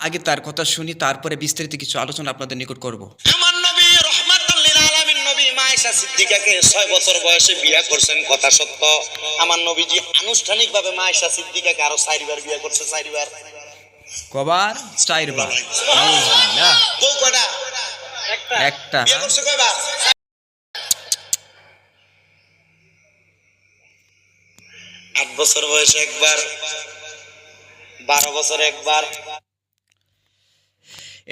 আগে তার কথা শুনি তারপরে বিস্তারিত কিছু আলোচনা আপনাদের নিকট করব। আমার নবী রহমাতুল লিল আলামিন নবী মা আয়েশা সিদ্দিকাকে 6 বছর বয়সে বিয়ে করছেন কথা সত্য। আমার নবীজি আনুষ্ঠানিকভাবে মা আয়েশা সিদ্দিকাকে আরও চারবার বিয়ে করছে চারবার। কবার? চারবার। বউ কয়টা? একটা। বিয়ে করছে কয়বার? আট বছর বয়সে একবার বারো বছর একবার।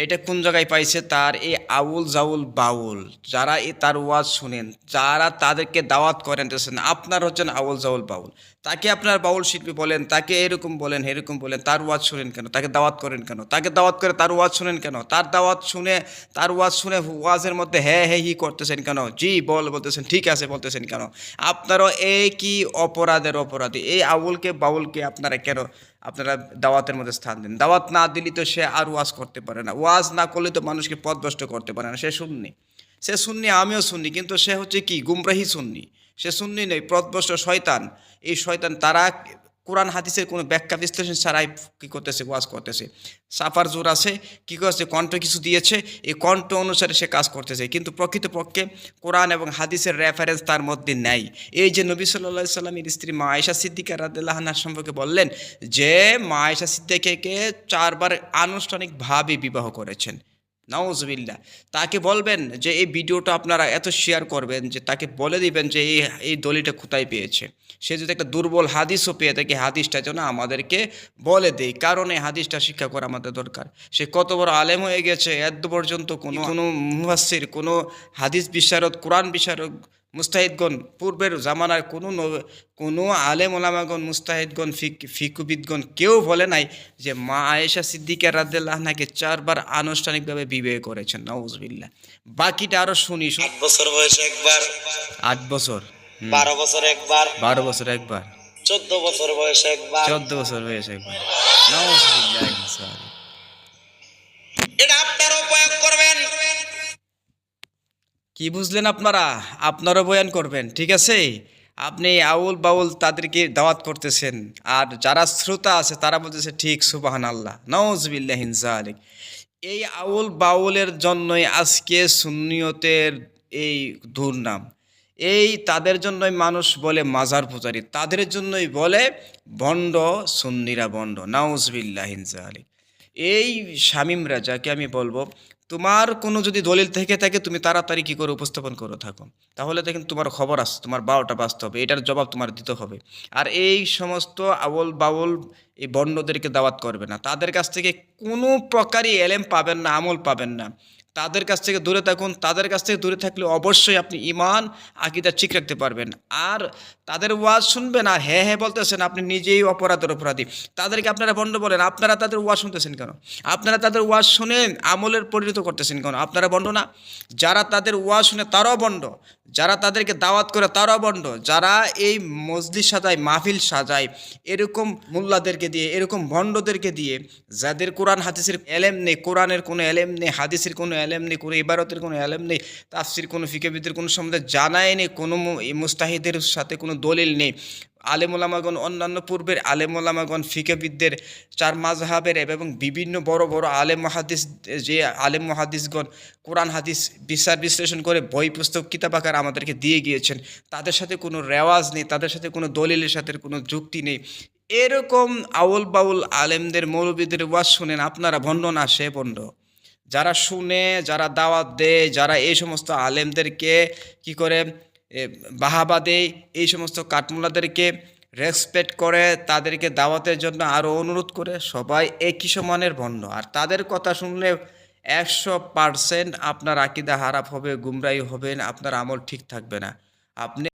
এটা কোন জায়গায় পাইছে? তার এই আউল জাউল বাউল। যারা এই তার ওয়াজ শুনেন, যারা তাদেরকে দাওয়াত করেন আপনার হচ্ছেন আউল জাউল বাউল। তাকে আপনার বাউল শিল্পী বলেন, তাকে এরকম বলেন এরকম বলেন, তার ওয়াজ শুনেন কেন? তাকে দাওয়াত করেন কেন? তাকে দাওয়াত করে তার ওয়াজ শুনেন কেন? তার দাওয়াত শুনে, তার ওয়াজ শুনে ওয়াজের মধ্যে হ্যাঁ হ্যাঁ হি করতেছেন কেন? জি, বল, বলতেছেন, ঠিক আছে, বলতেছেন কেন? আপনারও এই কি অপরাধের অপরাধী। এই আউলকে, বাউলকে আপনারা কেন আপনারা দাওয়াতের মধ্যে স্থান দিন? দাওয়াত না দিলে তো সে আর ওয়াজ করতে পারে না। ওয়াজ না করলে তো মানুষকে পথভ্রষ্ট করতে পারে না। সে শুননি সে শুননি আমিও শুননি কিন্তু সে হচ্ছে কি? গুমরাহি শুননি সে শুননি নেই পথভ্রষ্ট শয়তান। এই শয়তান তারা কোরআন, হাদিসের কোনো ব্যাখ্যা, বিশ্লেষণ ছাড়াই কী করতেছে, ওয়াজ করতেছে। সাফার জোর আছে, কী করছে, কণ্ঠ কিছু দিয়েছে, এই কণ্ঠ অনুসারে সে কাজ করতেছে। কিন্তু প্রকৃতপক্ষে কোরআন এবং হাদিসের রেফারেন্স তার মধ্যে নেই। এই যে নবী সাল্লা সাল্লামের স্ত্রী মা আয়েশা সিদ্দিকা রাদিল্লাহনার সম্পর্কে বললেন যে মা আয়েশা সিদ্দিকাকে চারবার আনুষ্ঠানিকভাবে বিবাহ করেছেন। নওয়াজবিল্লা তাকে বলবেন যে, এই ভিডিওটা আপনারা এত শেয়ার করবেন যে, তাকে বলে দিবেন যে, এই এই দলিটা কোথায় পেয়েছে? সে যদি একটা দুর্বল হাদিসও পেয়ে থাকে হাদিসটা যেন আমাদেরকে বলে দেয়। কারণ এই হাদিসটা শিক্ষা করা আমাদের দরকার। সে কত বড় আলেম হয়ে গেছে, এত পর্যন্ত কোনো কোনো মুহাসির কোনো হাদিস বিশারদ কোরআন বিশারদ মুস্তাহিদগণ পূর্বের জামানার কোনো কোনো আলেম ওলামাগণ মুস্তাহিদগণ ফিক ফিকুবিদগণ কেউ বলে নাই যে মা আয়েশা সিদ্দিকা রাদ্দাল্লাহনাকে চারবার আনুষ্ঠানিকভাবে বিবাহ করেছেন। নওয়াজবিল্লা বাকিটা আরও শুনি। আট বছর বয়সে একবার। আট বছর বারো বছর একবার। বারো বছর একবার। চোদ্দ বছর বয়সে একবার। চোদ্দ বছর বয়স একবার। নওয়াজবিল্লাহ ইনসান। এটা আপনারাও প্রয়োগ করবেন কি বুঝলেন আপনারা? আপনারও বয়ান করবেন, ঠিক আছে? আপনি আউল বাউল তাদেরকে দাওয়াত করতেছেন, আর যারা শ্রোতা আছে তারা বলতেছে, ঠিক সুবাহান আল্লাহ নওয়াজবিল্লাহ হিনজালিক এই আউল বাউলের জন্যই আজকে সুন্নিয়তের এই দুর্নাম। এই তাদের জন্যই মানুষ বলে মাজার পূজারি, তাদের জন্যই বলে বন্ড, সুন্নিরা বন্ড, নাউজবিল্লাহ হিনজালিক এই শামিমরা, যাকে আমি বলব তোমার কোনো যদি দলিল থেকে থাকে, তুমি তাড়াতাড়ি কী করে উপস্থাপন করে থাকো? তাহলে দেখেন তোমার খবর আস তোমার বারোটা বাঁচতে হবে, এটার জবাব তোমার দিতে হবে। আর এই সমস্ত আবল বাউল এই বর্ণদেরকে দাওয়াত করবে না। তাদের কাছ থেকে কোনো প্রকারই এলেম পাবেন না, আমল পাবেন না। তাদের কাছ থেকে দূরে থাকুন। তাদের কাছ থেকে দূরে থাকলে অবশ্যই আপনি ইমান আকিদা ঠিক রাখতে পারবেন। আর তাদের ওয়াজ শুনবেন আর হ্যাঁ হ্যাঁ বলতেছেন, আপনি নিজেই অপরাধের অপরাধী। তাদেরকে আপনারা বন্ড বলেন, আপনারা তাদের ওয়াজ শুনতেছেন কেন? আপনারা তাদের ওয়াজ শুনে আমলের পরিণত করতেছেন কেন? আপনারা বন্ড না? যারা তাদের ওয়াজ শুনে তারাও বন্ড। যারা তাদেরকে দাওয়াত করে তারাও বন্ড। যারা এই মজলিস সাজায়, মাহফিল সাজায়, এরকম মোল্লাদেরকে দিয়ে, এরকম ভণ্ডদেরকে দিয়ে, যাদের কোরআন, হাদিসের এলেম নেই, কোরআনের কোনো এলেম নেই, হাদিসের কোনো এলেম নেই কোনো ইবারতের, কোনো এলেম নেই তাফসির, কোনো ফিকেবিদের কোনো সম্বন্ধে জানাই নেই, কোনো মুস্তাহিদের সাথে কোনো দলিল নেই। আলেমুলামাগণ, অন্যান্য পূর্বের আলেমুলামাগণ ফিকেবিদদের চার মাজহাবের এবং বিভিন্ন বড় বড় আলেম মহাদিস, যে আলেম মহাদিসগণ কোরআন হাদিস বিচার বিশ্লেষণ করে বই, পুস্তক, কিতাব আকার আমাদেরকে দিয়ে গিয়েছেন, তাদের সাথে কোনো রেওয়াজ নেই, তাদের সাথে কোনো দলিলের সাথে কোনো যুক্তি নেই। এরকম আউল বাউল আলেমদের, মৌলবীদের ওয়াজ শুনেন, আপনারা ভণ্ড না, সে ভণ্ড। যারা শুনে, যারা দাওয়াত দেয়, যারা এই সমস্ত আলেমদেরকে কি করে বাহাবা দেয়, এই সমস্ত কাঠমোলাদেরকে রেসপেক্ট করে, তাদেরকে দাওয়াতের জন্য আরও অনুরোধ করে সবাই একই সমানের ভণ্ড আর তাদের কথা শুনলে একশো পারসেন্ট আপনার আকিদা হারাপ হবে গুমরাই হবেন, আপনার আমল ঠিক থাকবে না। আপনি